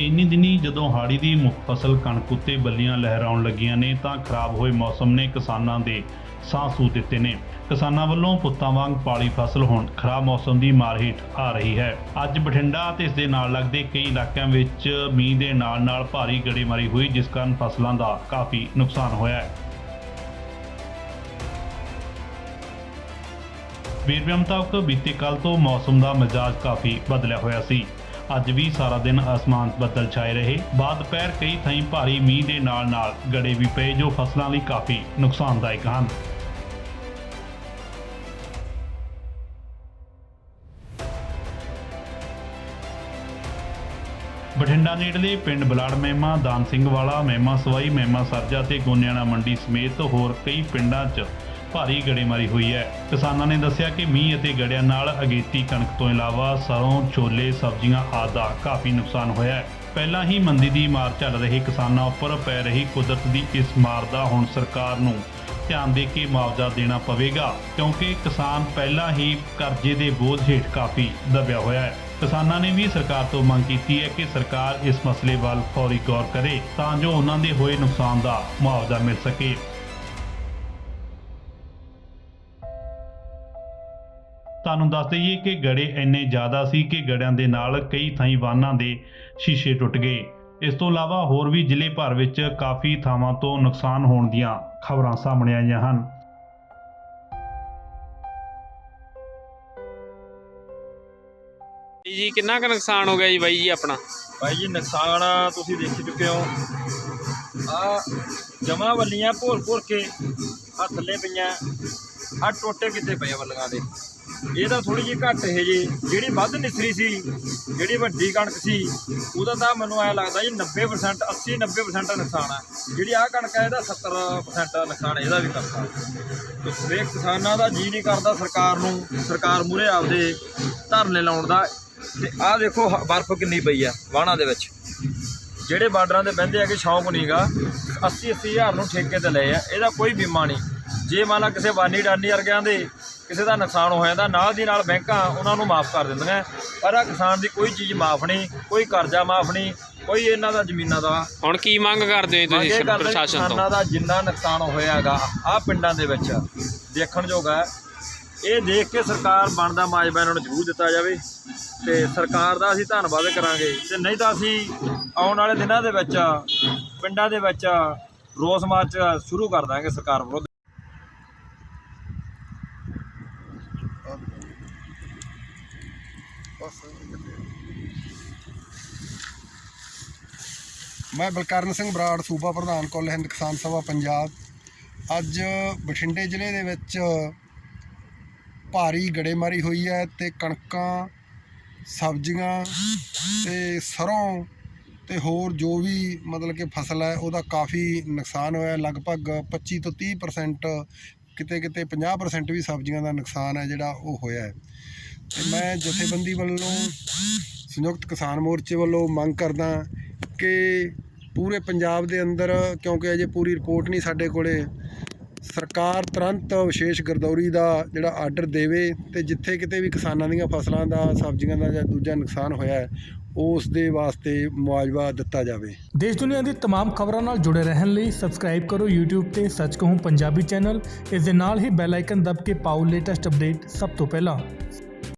ਇੰਨੀ ਦਿਨੀ ਜਦੋਂ ਹਾੜੀ ਦੀ ਮੁੱਖ ਫਸਲ ਕਣਕ ਉੱਤੇ ਬੱਲੀਆਂ ਲਹਿਰਾਉਣ ਲੱਗੀਆਂ ਨੇ, ਤਾਂ ਖਰਾਬ ਹੋਏ ਮੌਸਮ ਨੇ ਕਿਸਾਨਾਂ ਦੇ ਸਾਹ ਸੂ ਦਿੱਤੇ ਨੇ। ਕਿਸਾਨਾਂ ਵੱਲੋਂ ਪੁੱਤਾਂ ਵਾਂਗ ਪਾਲੀ ਫਸਲ ਹੁਣ ਖਰਾਬ ਮੌਸਮ ਦੀ ਮਾਰ ਹੇਠ ਆ ਰਹੀ ਹੈ। ਅੱਜ ਬਠਿੰਡਾ ਤੇ ਇਸ ਦੇ ਨਾਲ ਲੱਗਦੇ ਕਈ ਇਲਾਕਿਆਂ ਵਿੱਚ ਮੀਂਹ ਦੇ ਨਾਲ ਨਾਲ ਭਾਰੀ ਗੜੇਮਾਰੀ ਹੋਈ, ਜਿਸ ਕਾਰਨ ਫਸਲਾਂ ਦਾ ਕਾਫੀ ਨੁਕਸਾਨ ਹੋਇਆ ਹੈ। ਵੇਰਵੇ ਮੁਤਾਬਕ ਬੀਤੇ ਕੱਲ ਤੋਂ ਮੌਸਮ ਦਾ ਮਿਜਾਜ ਕਾਫੀ ਬਦਲਿਆ ਹੋਇਆ ਸੀ। ਅੱਜ ਵੀ ਸਾਰਾ ਦਿਨ ਅਸਮਾਨ ਬੱਦਲ ਛਾਏ ਰਹੇ। ਬਾਅਦ ਦੁਪਹਿਰ ਕਈ ਥਾਈਂ ਭਾਰੀ ਮੀਂਹ ਦੇ ਨਾਲ ਨਾਲ ਗੜੇ ਵੀ ਪਏ, ਜੋ ਫਸਲਾਂ ਲਈ ਕਾਫੀ ਨੁਕਸਾਨਦਾਇਕ ਹਨ। ਬਠਿੰਡਾ ਨੇੜਲੇ ਪਿੰਡ ਬਲਾੜ ਮਹਿਮਾ, ਦਾਨ ਸਿੰਘ ਵਾਲਾ, ਮਹਿਮਾ ਸਵਾਈ, ਮਹਿਮਾ ਸਰਜਾ ਤੇ ਗੋਨਿਆਣਾ ਮੰਡੀ ਸਮੇਤ ਹੋਰ ਕਈ ਪਿੰਡਾਂ 'ਚ ਭਾਰੀ ਗੜੇਮਾਰੀ ਹੋਈ ਹੈ। ਕਿਸਾਨਾਂ ਨੇ ਦੱਸਿਆ ਕਿ ਮੀਂਹ ਅਤੇ ਗੜਿਆਂ ਨਾਲ ਅਗੇਤੀ ਕਣਕ ਤੋਂ ਇਲਾਵਾ ਸਰੋਂ, ਛੋਲੇ, ਸਬਜ਼ੀਆਂ ਆਦਿ ਦਾ ਕਾਫੀ ਨੁਕਸਾਨ ਹੋਇਆ ਹੈ। ਪਹਿਲਾਂ ਹੀ ਮੰਦੀ ਦੀ ਮਾਰ ਚੱਲ ਰਹੇ ਕਿਸਾਨਾਂ ਉੱਪਰ ਪੈ ਰਹੀ ਕੁਦਰਤ ਦੀ ਇਸ ਮਾਰ ਦਾ ਹੁਣ ਸਰਕਾਰ ਨੂੰ ਧਿਆਨ ਦੇ ਕੇ ਮੁਆਵਜ਼ਾ ਦੇਣਾ ਪਵੇਗਾ, ਕਿਉਂਕਿ ਕਿਸਾਨ ਪਹਿਲਾਂ ਹੀ ਕਰਜ਼ੇ ਦੇ ਬੋਝ ਹੇਠ ਕਾਫੀ ਦਬਿਆ ਹੋਇਆ ਹੈ। ਕਿਸਾਨਾਂ ਨੇ ਵੀ ਸਰਕਾਰ ਤੋਂ ਮੰਗ ਕੀਤੀ ਹੈ ਕਿ ਸਰਕਾਰ ਇਸ ਮਸਲੇ ਵੱਲ ਫੌਰੀ ਗੌਰ ਕਰੇ, ਤਾਂ ਜੋ ਉਹਨਾਂ ਦੇ ਹੋਏ ਨੁਕਸਾਨ ਦਾ ਮੁਆਵਜ਼ਾ ਮਿਲ ਸਕੇ। ਤੁਹਾਨੂੰ ਦੱਸ ਦਈਏ ਕਿ ਗੜੇ ਇੰਨੇ ਜ਼ਿਆਦਾ ਸੀ ਕਿ ਗੜਿਆਂ ਦੇ ਨਾਲ ਕਈ ਥਾਈਂ ਵਾਹਨਾਂ ਦੇ ਸ਼ੀਸ਼ੇ ਟੁੱਟ ਗਏ। ਇਸ ਤੋਂ ਇਲਾਵਾ ਹੋਰ ਵੀ ਜ਼ਿਲ੍ਹੇ ਭਰ ਵਿੱਚ ਕਾਫੀ ਥਾਵਾਂ ਤੋਂ ਨੁਕਸਾਨ ਹੋਣ ਦੀਆਂ ਖਬਰਾਂ ਸਾਹਮਣੇ ਆਈਆਂ ਹਨ। ਜੀ ਕਿੰਨਾ ਕੁ ਨੁਕਸਾਨ ਹੋ ਗਿਆ ਜੀ ਬਾਈ ਜੀ ਆਪਣਾ? ਭਾਈ ਜੀ ਨੁਕਸਾਨ ਤੁਸੀਂ ਦੇਖ ਚੁੱਕੇ ਹੋ। ਆ ਜਮਾ ਵੱਲੀਆਂ ਭੋਰ ਭੋਰ ਕੇ ਆ ਥੱਲੇ ਪਈਆਂ। ਆ ਟੋਟੇ ਕਿਤੇ ਪਏ ਵੱਲੀਆਂ ਦੇ? ਇਹ ਤਾਂ ਥੋੜੀ ਜਿਹੀ ਘੱਟ ਹੈ ਜੀ। ਜਿਹੜੀ ਵੱਧ ਨਿਸਰੀ ਸੀ, ਜਿਹੜੀ ਵੱਡੀ ਕਣਕ ਸੀ, ਉਹਦਾ ਤਾਂ ਮੈਨੂੰ ਐ ਲੱਗਦਾ ਜੀ 90% 80 90% ਨੁਕਸਾਨ ਆ। ਜਿਹੜੀ ਆ ਕਣਕ ਹੈ ਇਹਦਾ 70% ਨੁਕਸਾਨ ਇਹਦਾ ਵੀ ਕਰਤਾ। ਤੇ ਕਿਸਾਨਾਂ ਦਾ ਜੀ ਨਹੀਂ ਕਰਦਾ ਸਰਕਾਰ ਨੂੰ, ਸਰਕਾਰ ਮੂਰੇ ਆਪਦੇ ਧਰਨੇ ਲਾਉਣ ਦਾ। ਤੇ ਆਹ ਦੇਖੋ ਹ- ਬਰਫ਼ ਕਿੰਨੀ ਪਈ ਆ, ਵਾਹਣਾ ਦੇ ਵਿੱਚ। ਜਿਹੜੇ ਬਾਰਡਰਾਂ ਤੇ ਬਹਿੰਦੇ ਹੈਗੇ ਕਿ ਸ਼ੌਂਕ ਨਹੀਂਗਾ 80 80 ਹਜ਼ਾਰ ਨੂੰ ਠੇਕੇ ਤੇ ਲਏ ਆ, ਇਹਦਾ ਕੋਈ ਬੀਮਾ ਨਹੀਂ। ਜੇ ਮੰਨ ਲਾ ਕਿਸੇ ਵਾਨੀ ਡਾਨੀ ਵਰਗਿਆਂ ਦੇ ਕਿਸੇ ਦਾ ਨੁਕਸਾਨ ਹੋ ਜਾਂਦਾ ਨਾਲ ਦੀ ਨਾਲ ਬੈਂਕਾਂ ਉਹਨਾਂ ਨੂੰ ਮਾਫ ਕਰ ਦਿੰਦੀਆਂ। ਪਰ ਆ ਕਿਸਾਨ ਦੀ ਕੋਈ ਚੀਜ਼ ਮਾਫ ਨਹੀਂ ਕੋਈ ਕਰਜ਼ਾ ਮਾਫ ਨਹੀਂ ਕੋਈ ਇਹਨਾਂ ਦਾ ਜ਼ਮੀਨਾਂ ਦਾ। ਹੁਣ ਕੀ ਮੰਗ ਕਰਦੇ ਹੋ ਤੁਸੀਂ ਪ੍ਰਸ਼ਾਸਨ ਤੋਂ? ਕਿਸਾਨਾਂ ਦਾ ਜਿੰਨਾ ਨੁਕਸਾਨ ਹੋਇਆਗਾ ਆ ਪਿੰਡਾਂ ਦੇ ਵਿੱਚ ਦੇਖਣ ਯੋਗ ਹੈ। ਇਹ ਦੇਖ ਕੇ ਸਰਕਾਰ ਬਣਦਾ ਮਾਜਬਾ ਇਹਨਾਂ ਨੂੰ ਜ਼ਰੂਰ ਦਿੱਤਾ ਜਾਵੇ ਤੇ ਸਰਕਾਰ ਦਾ ਅਸੀਂ ਧੰਨਵਾਦ ਕਰਾਂਗੇ ਤੇ ਨਹੀਂ ਤਾਂ ਅਸੀਂ ਆਉਣ ਵਾਲੇ ਦਿਨਾਂ ਦੇ ਵਿੱਚ ਪਿੰਡਾਂ ਦੇ ਵਿੱਚ ਰੋਸ ਮਾਰਚ ਸ਼ੁਰੂ ਕਰ ਦਾਂਗੇ ਸਰਕਾਰ ਵਿਰੁੱਧ ਮੈਂ ਬਲਕਰਨ ਸਿੰਘ ਬਰਾੜ, ਸੂਬਾ ਪ੍ਰਧਾਨ, ਕੁੱਲ ਹਿੰਦ ਕਿਸਾਨ ਸਭਾ, ਪੰਜਾਬ। ਅੱਜ ਬਠਿੰਡੇ ਜ਼ਿਲ੍ਹੇ ਦੇ ਵਿੱਚ ਭਾਰੀ ਗੜੇਮਾਰੀ ਹੋਈ ਹੈ ਤੇ ਕਣਕਾਂ, ਸਬਜ਼ੀਆਂ ਤੇ ਸਰੋਂ ਤੇ ਹੋਰ ਜੋ ਵੀ ਮਤਲਬ ਕਿ ਫਸਲ ਹੈ, ਉਹਦਾ ਕਾਫੀ ਨੁਕਸਾਨ ਹੋਇਆ। ਲਗਭਗ 25 ਤੋਂ 30% ਕਿਤੇ ਕਿਤੇ 50% ਵੀ ਸਬਜ਼ੀਆਂ ਦਾ ਨੁਕਸਾਨ ਹੈ ਜਿਹੜਾ ਉਹ ਹੋਇਆ ਹੈ। ਤੇ ਮੈਂ ਜਥੇਬੰਦੀ ਵੱਲੋਂ ਸੰਯੁਕਤ ਕਿਸਾਨ ਮੋਰਚੇ ਵੱਲੋਂ ਮੰਗ ਕਰਦਾ ਕਿ ਪੂਰੇ ਪੰਜਾਬ ਦੇ ਅੰਦਰ ਕਿਉਂਕਿ ਅਜੇ ਪੂਰੀ ਰਿਪੋਰਟ ਨਹੀਂ ਸਾਡੇ ਕੋਲੇ ਸਰਕਾਰ ਤੁਰੰਤ ਵਿਸ਼ੇਸ਼ ਗਰਦੌਰੀ ਦਾ ਜਿਹੜਾ ਆਰਡਰ ਦੇਵੇ ਤੇ ਜਿੱਥੇ ਕਿਤੇ ਵੀ ਕਿਸਾਨਾਂ ਦੀਆਂ ਫਸਲਾਂ ਦਾ ਸਬਜ਼ੀਆਂ ਦਾ ਜਾਂ ਦੂਜਾ ਨੁਕਸਾਨ ਹੋਇਆ ਹੈ ਉਸ ਦੇ ਵਾਸਤੇ ਮੁਆਵਜ਼ਾ ਦਿੱਤਾ ਜਾਵੇ ਦੇਸ਼ ਦੁਨੀਆ ਦੀ तमाम ਖਬਰਾਂ ਨਾਲ ਜੁੜੇ ਰਹਿਣ ਲਈ ਸਬਸਕ੍ਰਾਈਬ ਕਰੋ YouTube ਤੇ ਸੱਚ ਕਹੂੰ ਪੰਜਾਬੀ ਚੈਨਲ ਇਸ ਦੇ ਨਾਲ ਹੀ ਬੈਲ ਆਈਕਨ ਦਬ ਕੇ ਪਾਓ ਲੇਟੈਸਟ ਅਪਡੇਟ ਸਭ ਤੋਂ ਪਹਿਲਾਂ